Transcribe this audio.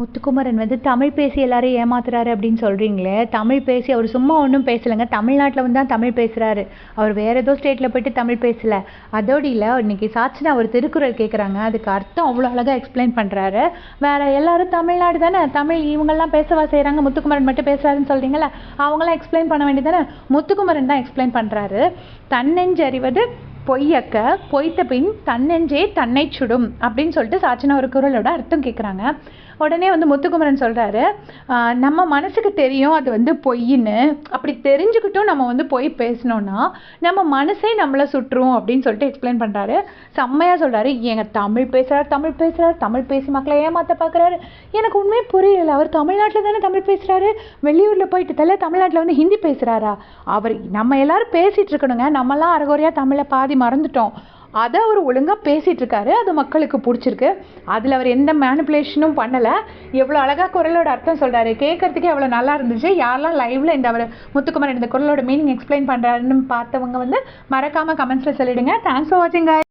முத்துக்குமரன் வந்து தமிழ் பேசி எல்லாரையும் ஏமாத்துறாரு அப்படின்னு சொல்கிறீங்களே தமிழ் பேசி அவர் சும்மா ஒன்றும் பேசலைங்க. தமிழ்நாட்டில் வந்து தான் தமிழ் பேசுகிறாரு அவர் வேற ஏதோ ஸ்டேட்டில் போயிட்டு தமிழ் பேசல. அதோடு இல்லை இன்னைக்கு சாட்சினா அவர் திருக்குறள் கேட்குறாங்க அதுக்கு அர்த்தம் அவ்வளோ அழகாக எக்ஸ்பிளைன் பண்ணுறாரு வேற எல்லாரும் தமிழ்நாடு தானே? தமிழ் இவங்கெல்லாம் பேசவா செய்கிறாங்க முத்துக்குமரன் மட்டும் பேசுறாருன்னு சொல்கிறீங்களா அவங்களாம் எக்ஸ்பிளைன் பண்ண வேண்டியதானே முத்துக்குமரன் தான் எக்ஸ்பிளைன் பண்ணுறாரு தன்னெஞ்சு அறிவது பொய்யக்க பொய்த்த பின் தன்னெஞ்சே தன்னை சுடும் அப்படின்னு சொல்லிட்டு சாச்சனா ஒரு குரலோட அர்த்தம் கேட்குறாங்க உடனே வந்து முத்துக்குமரன் சொல்கிறாரு நம்ம மனசுக்கு தெரியும் அது வந்து பொய்ன்னு அப்படி தெரிஞ்சுக்கிட்டும் நம்ம வந்து பொய் பேசினோன்னா நம்ம மனசே நம்மளை சுற்றும் அப்படின்னு சொல்லிட்டு எக்ஸ்பிளைன் பண்ணுறாரு செம்மையாக சொல்கிறாரு எங்கள் தமிழ் பேசுகிறார் தமிழ் பேசுகிறார் தமிழ் பேசி மக்களை ஏமாற்ற பார்க்குறாரு எனக்கு உண்மையே புரியல அவர் தமிழ்நாட்டில் தானே தமிழ் பேசுகிறாரு வெளியூரில் போயிட்டு தலை தமிழ்நாட்டில் வந்து ஹிந்தி பேசுகிறாரா அவர் நம்ம எல்லோரும் பேசிகிட்டு இருக்கணுங்க. நம்மலாம் அறகுறையாக தமிழை பாதி மறந்துட்டோம். அதை அவர் ஒழுங்காக பேசிகிட்டு இருக்காரு. அது மக்களுக்கு பிடிச்சிருக்கு. அதில் அவர் எந்த மேனிப்புலேஷனும் பண்ணலை. எவ்வளோ அழகாக குரலோட அர்த்தம் சொல்கிறாரு கேட்கறதுக்கே எவ்வளோ நல்லா இருந்துச்சு. யாரெல்லாம் லைவில் இந்த அவர் முத்துக்குமார் இந்த குரலோட மீனிங் எக்ஸ்பிளைன் பண்ணுறாருன்னு பார்த்தவங்க வந்து மறக்காமல் கமெண்ட்ஸில் சொல்லிடுங்க. தேங்க்ஸ் ஃபார் வாட்சிங்